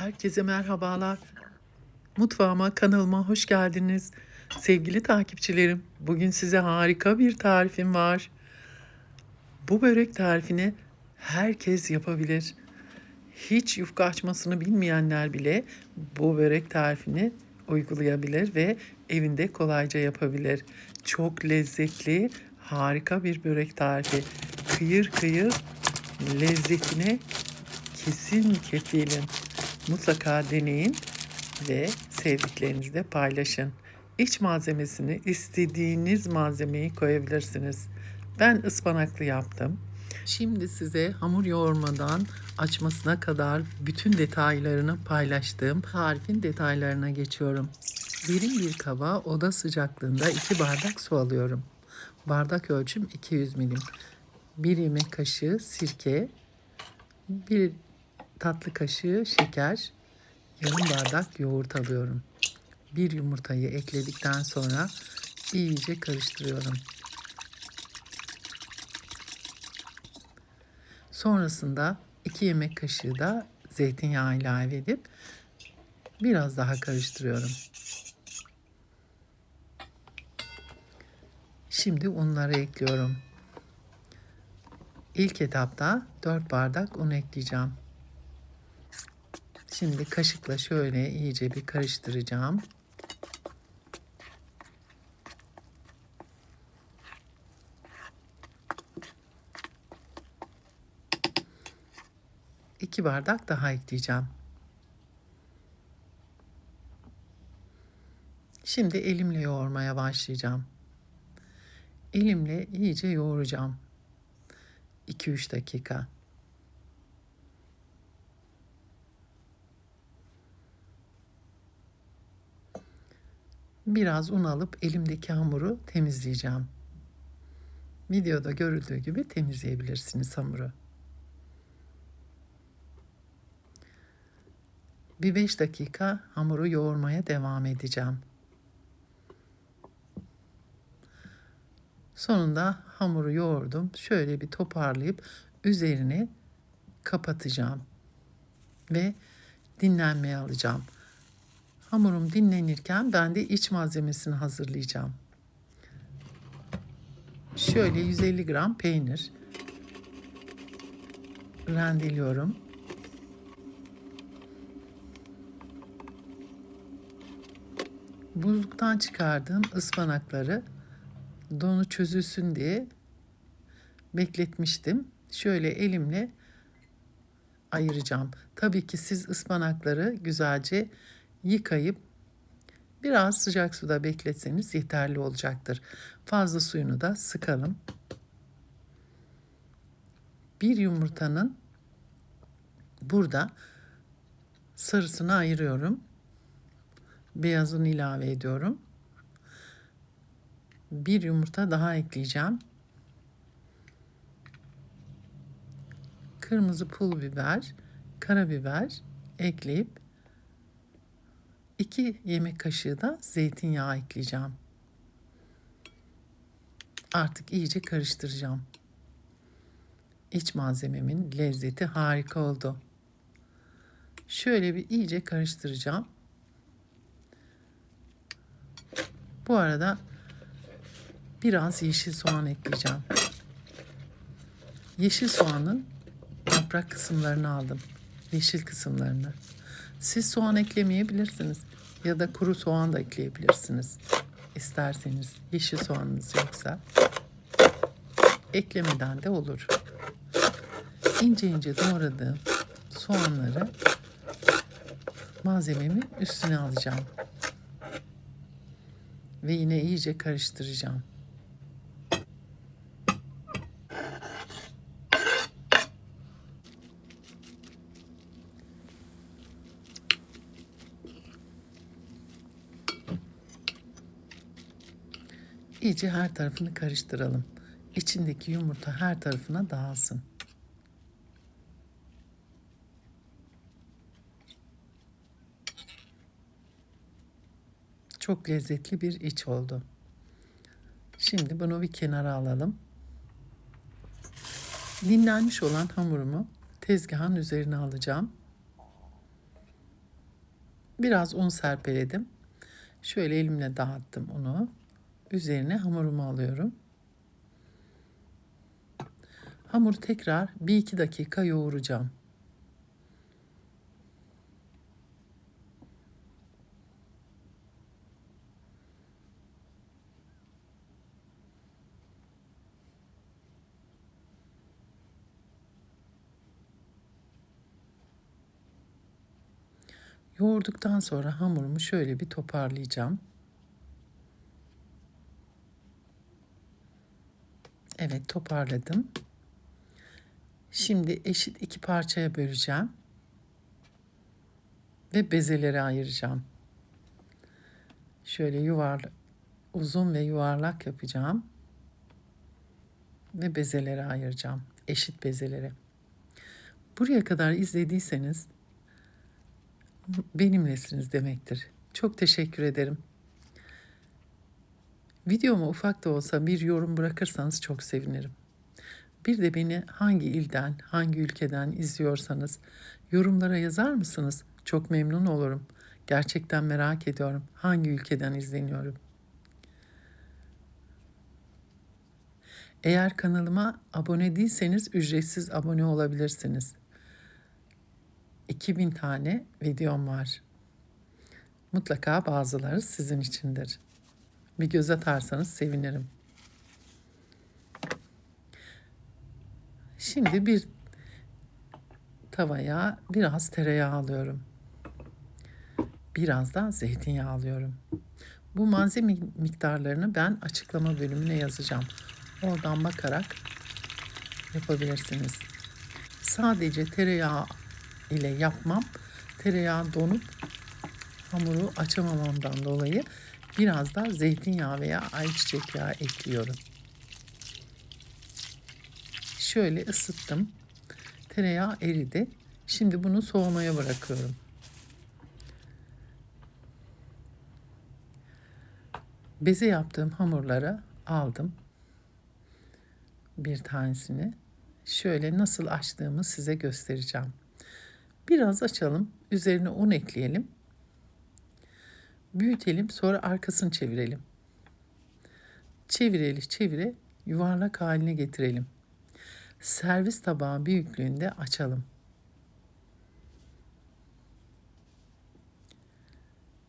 Herkese merhabalar. Mutfağıma, kanalıma hoş geldiniz. Sevgili takipçilerim, bugün size harika bir tarifim var. Bu börek tarifini herkes yapabilir. Hiç yufka açmasını bilmeyenler bile bu börek tarifini uygulayabilir ve evinde kolayca yapabilir. Çok lezzetli, harika bir börek tarifi. Kıyır kıyır lezzetine kesin kefilim. Mutlaka deneyin ve sevdiklerinizle paylaşın. İç malzemesini istediğiniz malzemeyi koyabilirsiniz. Ben ıspanaklı yaptım. Şimdi size hamur yoğurmadan açmasına kadar bütün detaylarını paylaştığım tarifin detaylarına geçiyorum. Derin bir kaba oda sıcaklığında 2 bardak su alıyorum. Bardak ölçüm 200 milim. 1 yemek kaşığı sirke, 1 tatlı kaşığı şeker, yarım bardak yoğurt alıyorum. Bir yumurtayı ekledikten sonra iyice karıştırıyorum. Sonrasında 2 yemek kaşığı da zeytinyağı ilave edip biraz daha karıştırıyorum. Şimdi unları ekliyorum. İlk etapta 4 bardak un ekleyeceğim. Şimdi kaşıkla şöyle iyice bir karıştıracağım. İki bardak daha ekleyeceğim. Şimdi elimle yoğurmaya başlayacağım. Elimle iyice yoğuracağım. 2-3 dakika. Biraz un alıp elimdeki hamuru temizleyeceğim. Videoda görüldüğü gibi temizleyebilirsiniz hamuru. Bir 5 dakika hamuru yoğurmaya devam edeceğim. Sonunda hamuru yoğurdum. Şöyle bir toparlayıp üzerine kapatacağım ve dinlenmeye alacağım. Hamurum dinlenirken ben de iç malzemesini hazırlayacağım. Şöyle 150 gram peynir rendeliyorum. Buzluktan çıkardığım ıspanakları donu çözülsün diye bekletmiştim. Şöyle elimle ayıracağım. Tabii ki siz ıspanakları güzelce yıkayıp biraz sıcak suda bekletseniz yeterli olacaktır. Fazla suyunu da sıkalım. Bir yumurtanın burada sarısını ayırıyorum. Beyazını ilave ediyorum. Bir yumurta daha ekleyeceğim. Kırmızı pul biber, karabiber ekleyip 2 yemek kaşığı da zeytinyağı ekleyeceğim. Artık iyice karıştıracağım. İç malzememin lezzeti harika oldu. Şöyle bir iyice karıştıracağım. Bu arada biraz yeşil soğan ekleyeceğim. Yeşil soğanın yaprak kısımlarını aldım. Yeşil kısımlarını. Siz soğan eklemeyebilirsiniz ya da kuru soğan da ekleyebilirsiniz. İsterseniz yeşil soğanınız yoksa eklemeden de olur. İnce ince doğradığım soğanları malzememin üstüne alacağım. Ve yine iyice karıştıracağım. İyice her tarafını karıştıralım. İçindeki yumurta her tarafına dağılsın. Çok lezzetli bir iç oldu. Şimdi bunu bir kenara alalım. Dinlenmiş olan hamurumu tezgahın üzerine alacağım. Biraz un serpeledim. Şöyle elimle dağıttım unu. Üzerine hamurumu alıyorum. Hamuru tekrar 1-2 dakika yoğuracağım. Yoğurduktan sonra hamurumu şöyle bir toparlayacağım. Evet toparladım. Şimdi eşit iki parçaya böleceğim. Ve bezelere ayıracağım. Şöyle yuvarlak, uzun ve yuvarlak yapacağım. Ve bezelere ayıracağım. Eşit bezelere. Buraya kadar izlediyseniz benimlesiniz demektir. Çok teşekkür ederim. Videoma ufak da olsa bir yorum bırakırsanız çok sevinirim. Bir de beni hangi ilden, hangi ülkeden izliyorsanız yorumlara yazar mısınız? Çok memnun olurum. Gerçekten merak ediyorum hangi ülkeden izleniyorum. Eğer kanalıma abone değilseniz ücretsiz abone olabilirsiniz. 2000 tane videom var. Mutlaka bazıları sizin içindir. Bir göz atarsanız sevinirim. Şimdi bir tavaya biraz tereyağı alıyorum. Biraz da zeytinyağı alıyorum. Bu malzeme miktarlarını ben açıklama bölümüne yazacağım. Oradan bakarak yapabilirsiniz. Sadece tereyağı ile yapmam. Tereyağı donup hamuru açamamamdan dolayı biraz da zeytinyağı veya ayçiçek yağı ekliyorum. Şöyle ısıttım. Tereyağı eridi. Şimdi bunu soğumaya bırakıyorum. Beze yaptığım hamurları aldım. Bir tanesini. Şöyle nasıl açtığımı size göstereceğim. Biraz açalım. Üzerine un ekleyelim. Büyütelim. Sonra arkasını çevirelim. Çevireli çevire yuvarlak haline getirelim. Servis tabağı büyüklüğünde açalım.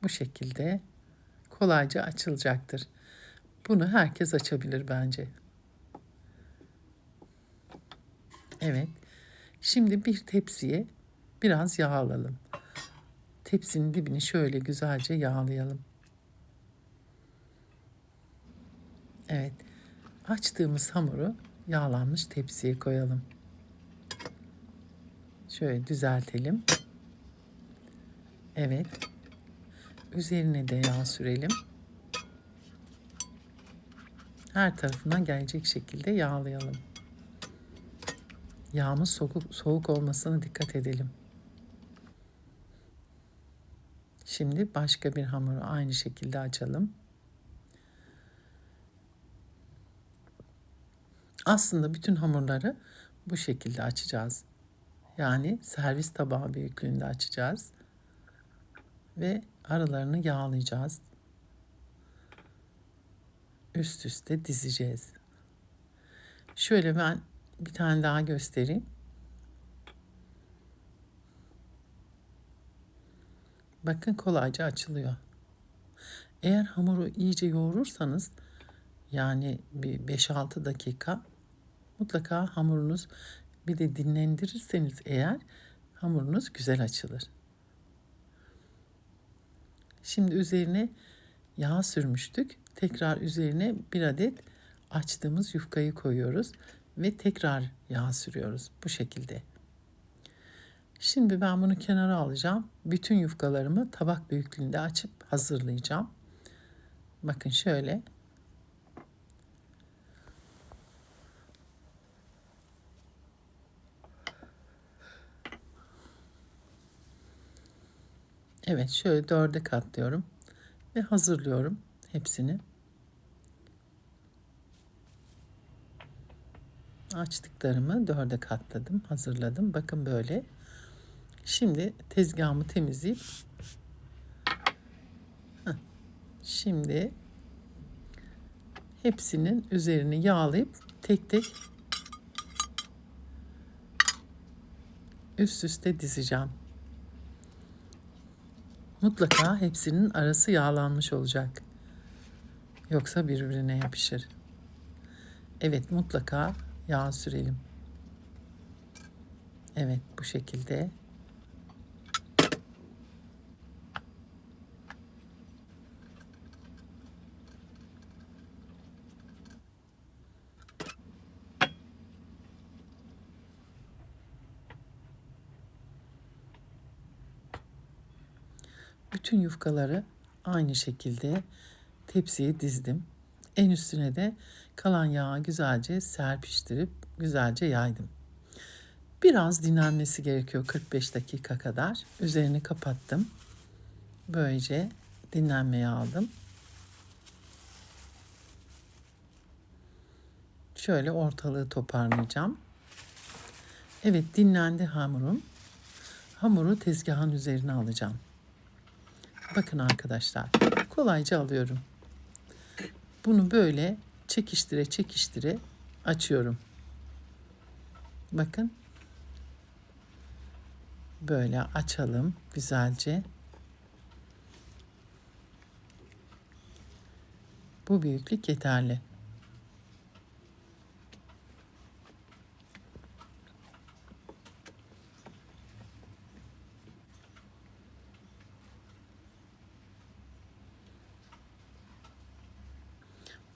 Bu şekilde kolayca açılacaktır. Bunu herkes açabilir bence. Evet. Şimdi bir tepsiye biraz yağ alalım. Tepsinin dibini şöyle güzelce yağlayalım. Evet. Açtığımız hamuru yağlanmış tepsiye koyalım. Şöyle düzeltelim. Evet. Üzerine de yağ sürelim. Her tarafına gelecek şekilde yağlayalım. Yağımız soğuk, soğuk olmasına dikkat edelim. Şimdi başka bir hamuru aynı şekilde açalım. Aslında bütün hamurları bu şekilde açacağız. Yani servis tabağı büyüklüğünde açacağız. Ve aralarını yağlayacağız. Üst üste dizeceğiz. Şöyle ben bir tane daha göstereyim. Bakın kolayca açılıyor. Eğer hamuru iyice yoğurursanız yani bir 5-6 dakika mutlaka hamurunuz bir de dinlendirirseniz eğer hamurunuz güzel açılır. Şimdi üzerine yağ sürmüştük. Tekrar üzerine bir adet açtığımız yufkayı koyuyoruz ve tekrar yağ sürüyoruz bu şekilde. Şimdi ben bunu kenara alacağım. Bütün yufkalarımı tabak büyüklüğünde açıp hazırlayacağım. Bakın şöyle. Evet şöyle dörde katlıyorum ve hazırlıyorum hepsini. Açtıklarımı dörde katladım, hazırladım. Bakın böyle. Şimdi tezgahımı temizleyip Şimdi hepsinin üzerini yağlayıp tek tek üst üste dizeceğim. Mutlaka hepsinin arası yağlanmış olacak. Yoksa birbirine yapışır. Evet mutlaka yağ sürelim. Evet bu şekilde. Bütün yufkaları aynı şekilde tepsiye dizdim. En üstüne de kalan yağı güzelce serpiştirip güzelce yaydım. Biraz dinlenmesi gerekiyor 45 dakika kadar. Üzerini kapattım. Böylece dinlenmeye aldım. Şöyle ortalığı toparlayacağım. Evet dinlendi hamurum. Hamuru tezgahın üzerine alacağım. Bakın arkadaşlar kolayca alıyorum. Bunu böyle çekiştire çekiştire açıyorum. Bakın. Böyle açalım güzelce. Bu büyüklük yeterli.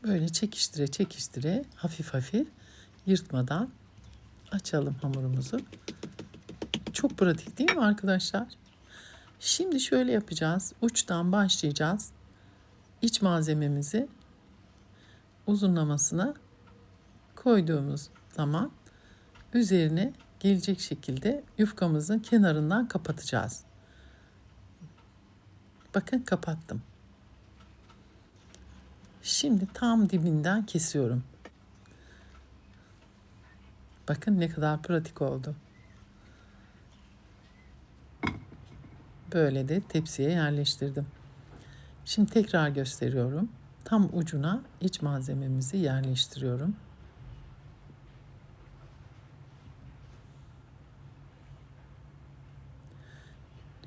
Böyle çekiştire çekiştire hafif hafif yırtmadan açalım hamurumuzu. Çok pratik değil mi arkadaşlar? Şimdi şöyle yapacağız. Uçtan başlayacağız. İç malzememizi uzunlamasına koyduğumuz zaman üzerine gelecek şekilde yufkamızın kenarından kapatacağız. Bakın kapattım. Şimdi tam dibinden kesiyorum. Bakın ne kadar pratik oldu. Böyle de tepsiye yerleştirdim. Şimdi tekrar gösteriyorum. Tam ucuna iç malzememizi yerleştiriyorum.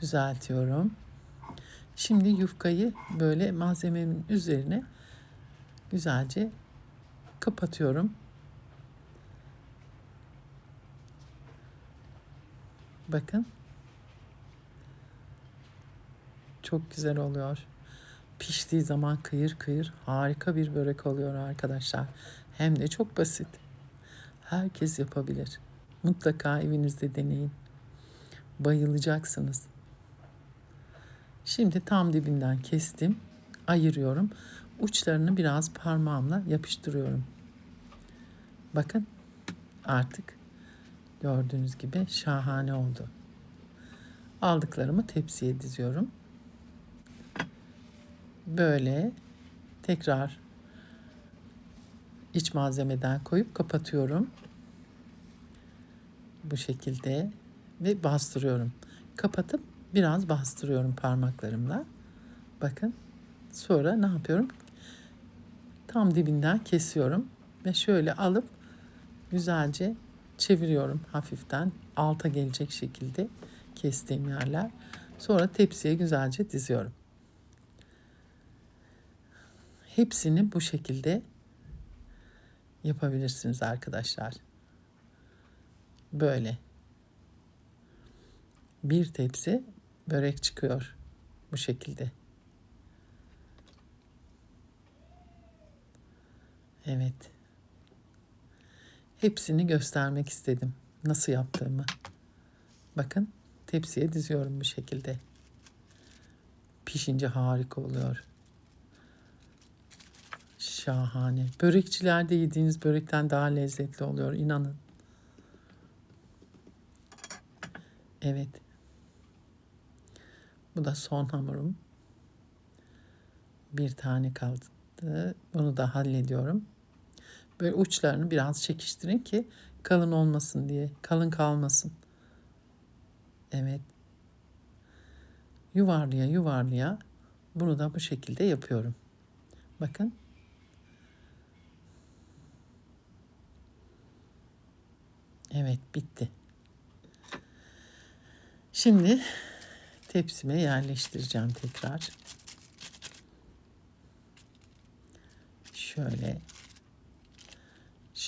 Düzeltiyorum. Şimdi yufkayı böyle malzemenin üzerine güzelce kapatıyorum. Bakın. Çok güzel oluyor. Piştiği zaman kıyır kıyır harika bir börek oluyor arkadaşlar. Hem de çok basit. Herkes yapabilir. Mutlaka evinizde deneyin. Bayılacaksınız. Şimdi tam dibinden kestim. Ayırıyorum. Uçlarını biraz parmağımla yapıştırıyorum. Bakın artık gördüğünüz gibi şahane oldu. Aldıklarımı tepsiye diziyorum. Böyle tekrar iç malzemeden koyup kapatıyorum. Bu şekilde ve bastırıyorum. Kapatıp biraz bastırıyorum parmaklarımla. Bakın. Sonra ne yapıyorum? Tam dibinden kesiyorum ve şöyle alıp güzelce çeviriyorum hafiften alta gelecek şekilde kestiğim yerler. Sonra tepsiye güzelce diziyorum. Hepsini bu şekilde yapabilirsiniz arkadaşlar. Böyle. Bir tepsi börek çıkıyor bu şekilde. Evet. Hepsini göstermek istedim. Nasıl yaptığımı. Bakın tepsiye diziyorum bu şekilde. Pişince harika oluyor. Şahane. Börekçilerde yediğiniz börekten daha lezzetli oluyor inanın. Evet. Bu da son hamurum. Bir tane kaldı. Bunu da hallediyorum. Böyle uçlarını biraz çekiştirin ki kalın olmasın diye. Kalın kalmasın. Evet. Yuvarlıya yuvarlıya Bunu da bu şekilde yapıyorum. Bakın. Evet bitti. Şimdi tepsime yerleştireceğim tekrar. Şöyle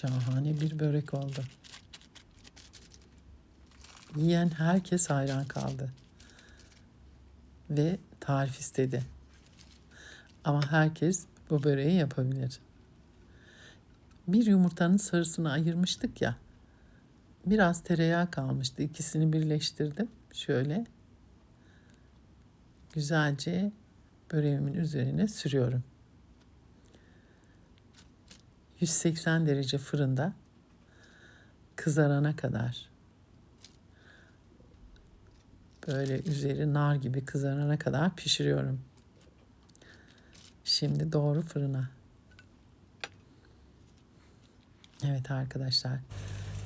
şahane bir börek oldu. Yiyen herkes hayran kaldı. Ve tarif istedi. Ama herkes bu böreği yapabilir. Bir yumurtanın sarısını ayırmıştık ya. Biraz tereyağı kalmıştı. İkisini birleştirdim. Şöyle güzelce böreğimin üzerine sürüyorum. 180 derece fırında kızarana kadar böyle üzeri nar gibi kızarana kadar pişiriyorum. Şimdi doğru fırına. Evet arkadaşlar.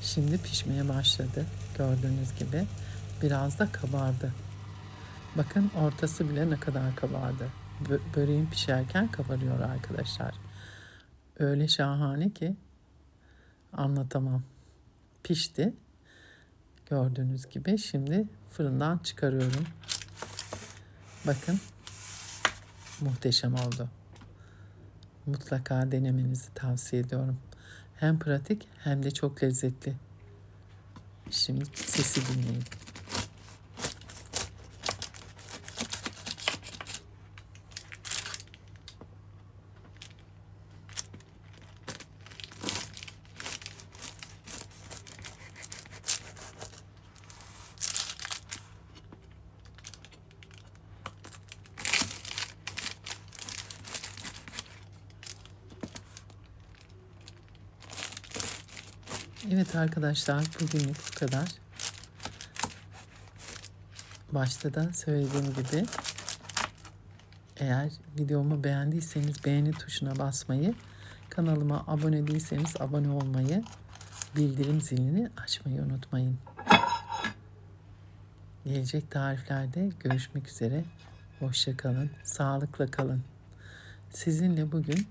Şimdi pişmeye başladı. Gördüğünüz gibi biraz da kabardı. Bakın ortası bile ne kadar kabardı. Bö- böreğin pişerken kabarıyor arkadaşlar. Öyle şahane ki anlatamam. Pişti. Gördüğünüz gibi şimdi fırından çıkarıyorum. Bakın muhteşem oldu. Mutlaka denemenizi tavsiye ediyorum. Hem pratik hem de çok lezzetli. Şimdi sesi dinleyin. Evet arkadaşlar bugünlük bu kadar. Başta da söylediğim gibi eğer videomu beğendiyseniz beğeni tuşuna basmayı, kanalıma abone değilseniz abone olmayı, bildirim zilini açmayı unutmayın. Gelecek tariflerde görüşmek üzere. Hoşça kalın, sağlıkla kalın. Sizinle bugün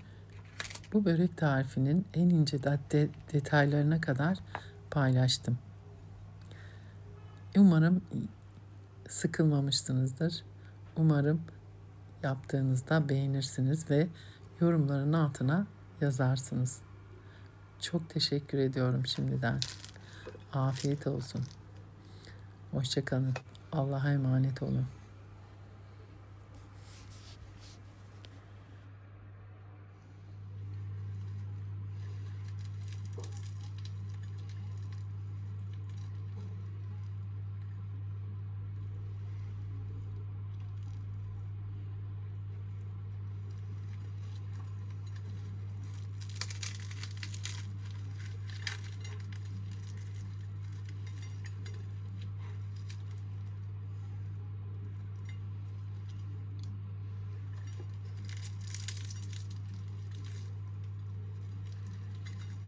bu börek tarifinin en ince de- detaylarına kadar paylaştım. Umarım sıkılmamışsınızdır. Umarım yaptığınızda beğenirsiniz ve yorumların altına yazarsınız. Çok teşekkür ediyorum şimdiden. Afiyet olsun. Hoşçakalın. Allah'a emanet olun.